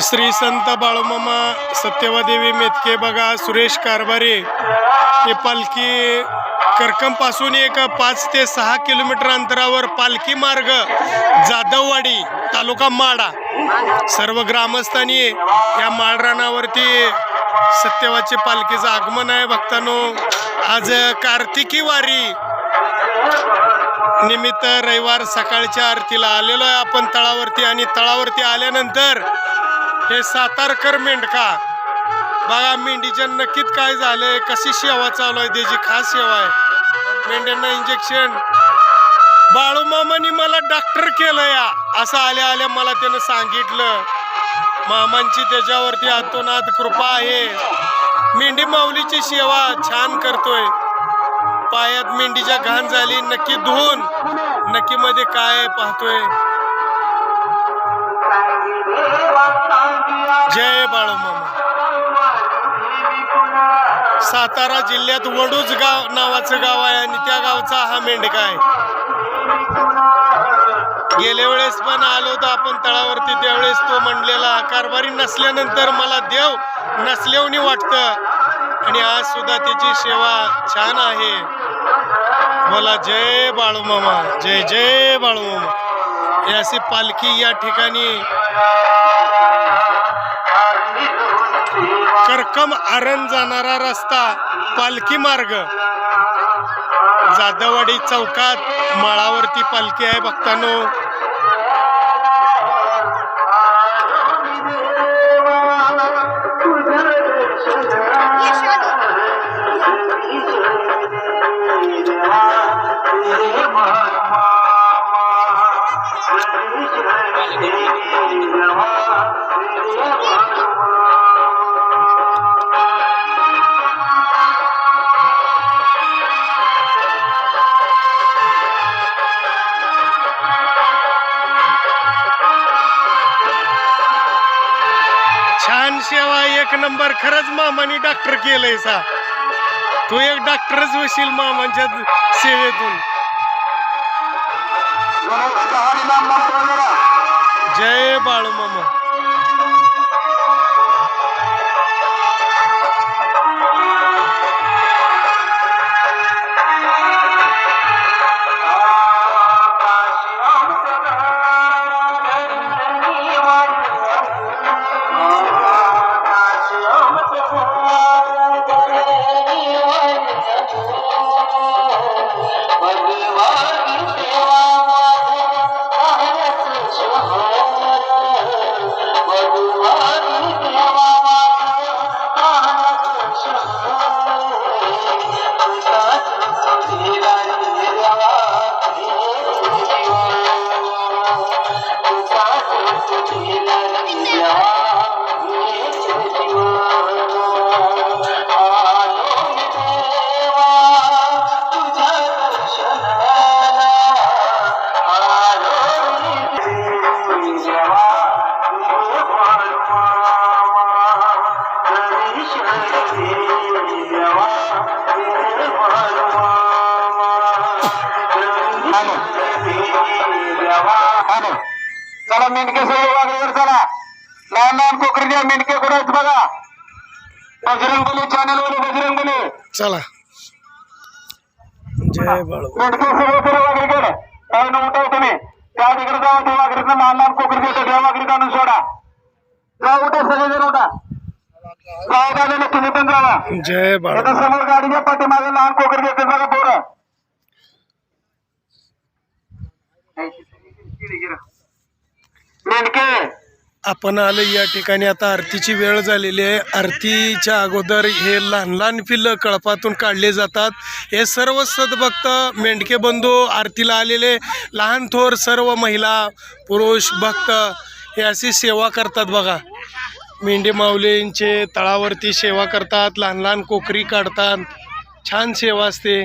श्री संत बाळूमामा सत्यवादेवी मेतके बघा सुरेश कारभारे. हे पालखी करकमपासून एक पाच ते सहा किलोमीटर अंतरावर पालखी मार्ग जाधववाडी तालुका माडा. सर्व ग्रामस्थांनी या माळरानावरती सत्यवाची पालखीचं आगमन आहे. भक्तांनो आज कार्तिकी वारी निमित्त रविवार सकाळच्या आरतीला आलेलो आहे. आपण तळावरती आणि तळावरती आल्यानंतर हे सातारकर मेंढका. बघा मेंढीच्या नक्कीच काय झालंय कशी सेवा चालू आहे त्याची खास सेवा आहे. मेंढ्यांना इंजेक्शन बाळूमामानी मला डॉक्टर केलं या असं आल्या आल्या मला त्यानं सांगितलं. मामांची त्याच्यावरती आतोनात कृपा आहे. मेंढी माऊलीची सेवा छान करतोय. पायात मेंढीच्या घाण झाली नक्की धुवून. नक्की मध्ये काय आहे पाहतोय? जय बाळूमामा सातारा जिल्ह्यात वडूज गाव नावाचं गाव आहे आणि त्या गावचा हा मेंढका आहे. गेल्या वेळेस पण आलो होतो आपण तळावरती त्यावेळेस तो म्हणलेला कारभारी नसल्यानंतर मला देव नसल्यावनी वाटतं. आणि आज सुद्धा त्याची सेवा छान आहे. बोला जय बाळूमामा जय जय बाळूमामा ही अशी पालखी या ठिकाणी. करकम आरण जाणारा रस्ता पालखी मार्ग. जाधववाडी चौकात माळावरती पालखी आहे भक्तांनो. छान सेवा एक नंबर. खरंच मामाने डॉक्टर केलंय सा. तू एक डॉक्टरच होशील मामांच्या सेवेतून. जय बाळू मामा. चला मेंढके सगळे वागलीवर चला. लहान लहान कोकरी द्या मेंढके कुठे आहेत बघा. बजरंगबली चॅनल वर बजरंगबली. चला. जय बाळू. मेंढके सगळे पुढे वागरीकडे काय न उठाव तुम्ही? त्या तिकडे जावा त्या वागरीतनं लहान लहान कोकरी देतो त्या वागरीत आणून सोडा. जा उठा सगळेजण उठा जाऊ झालेलं तुम्ही पण जावा. जय बाळू. आता समोर गाडीच्या पाठीमागे लहान कोकरी देते बघा पोरं. मेंढके. आपण आलो या ठिकाणी. आता आरतीची वेळ झालेली आहे. आरतीच्या अगोदर हे लहान लहान पिल्लं कळपातून काढले जातात. हे सर्व सदभक्त मेंढके बंधू आरतीला आलेले. लहान थोर सर्व महिला पुरुष भक्त हे अशी सेवा करतात बघा. मेंढे माऊलींचे तळावरती सेवा करतात. लहान लहान कोकरी काढतात. छान सेवा असते.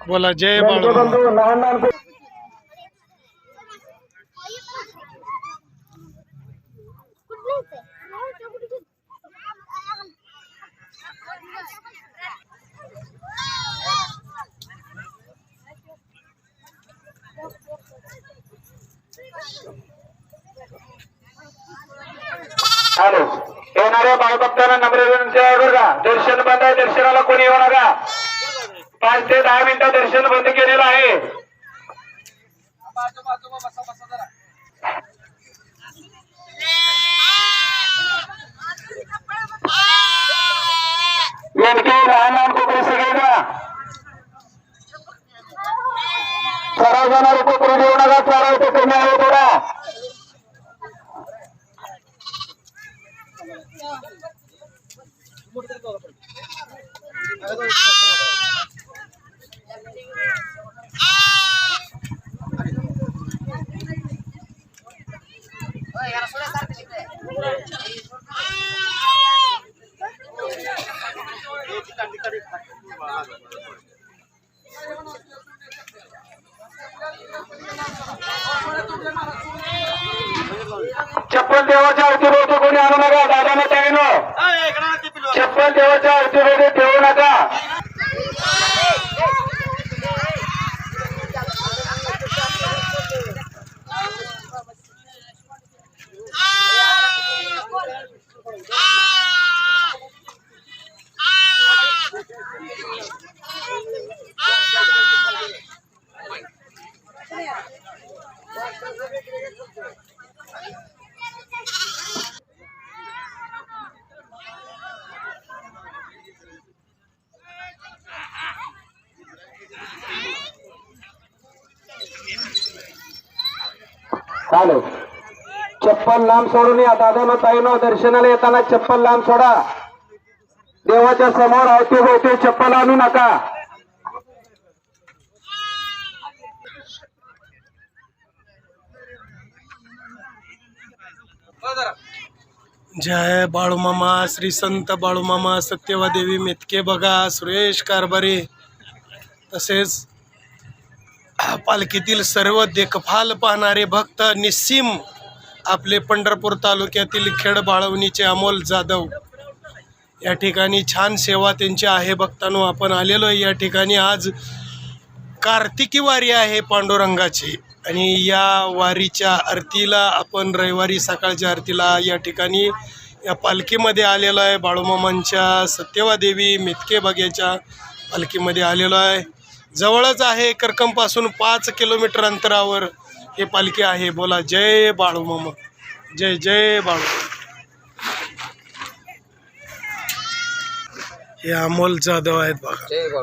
बोला जय बाबा लहान लहान को- हॅलो भावभक्तांना नम्र विनंती आहे बरं का दर्शन बंद आहे दर्शनाला कोणी येऊ नका. पाच ते दहा मिनिटं दर्शन बंद केलेलं आहे. नेमके लहान लहान कोकरी सगळे सराव जाणारे कोकरी देऊ नका सराव ते कमी आहे थोडा चप्पल देवाच्या आरती कोणी आणू नका दादाने त्यानं चप्पल देवाच्या रोटी ठेवू नका. चालेल. चप्पल लांब सोडून या दादानं ताईनो दर्शनाला येताना चप्पल लांब सोडा. देवाच्या समोर आवते होते चप्पल आणू नका. जय बाळूमामा श्री संत बाळूमामा सत्यवादेवी मेतके बघा सुरेश कारभारे. तसेच पालखीतील सर्व देखभाल पाहणारे भक्त निस्सीम आपले पंढरपूर तालुक्यातील खेड बाळवणीचे अमोल जाधव. या ठिकाणी छान सेवा त्यांची आहे. भक्तांनो आपण आलेलो आहे. या ठिकाणी आज कार्तिकी वारी आहे पांडुरंगाची. आणि या वारीच्या आरतीला आपण रविवारी सकाळच्या आरतीला या ठिकाणी या पालखीमध्ये आलेलो आहे. बाळूमामांच्या सत्यवादेवी मेतके बग्याच्या पालखीमध्ये आलेलो आहे. जवळच आहे करकमपासून पाच किलोमीटर अंतरावर हे पालखी आहे. बोला जय बाळूमामा जय जय बाळू. हे अमोल जाधव आहेत बघा.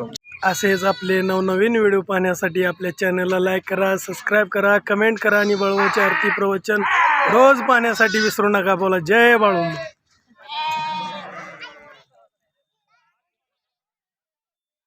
असेच आपले नवनवीन व्हिडिओ पाहण्यासाठी आपल्या चॅनलला लाईक करा सबस्क्राईब करा कमेंट करा आणि बाळूमाची आरती प्रवचन रोज पाहण्यासाठी विसरू नका. बोला जय बाळू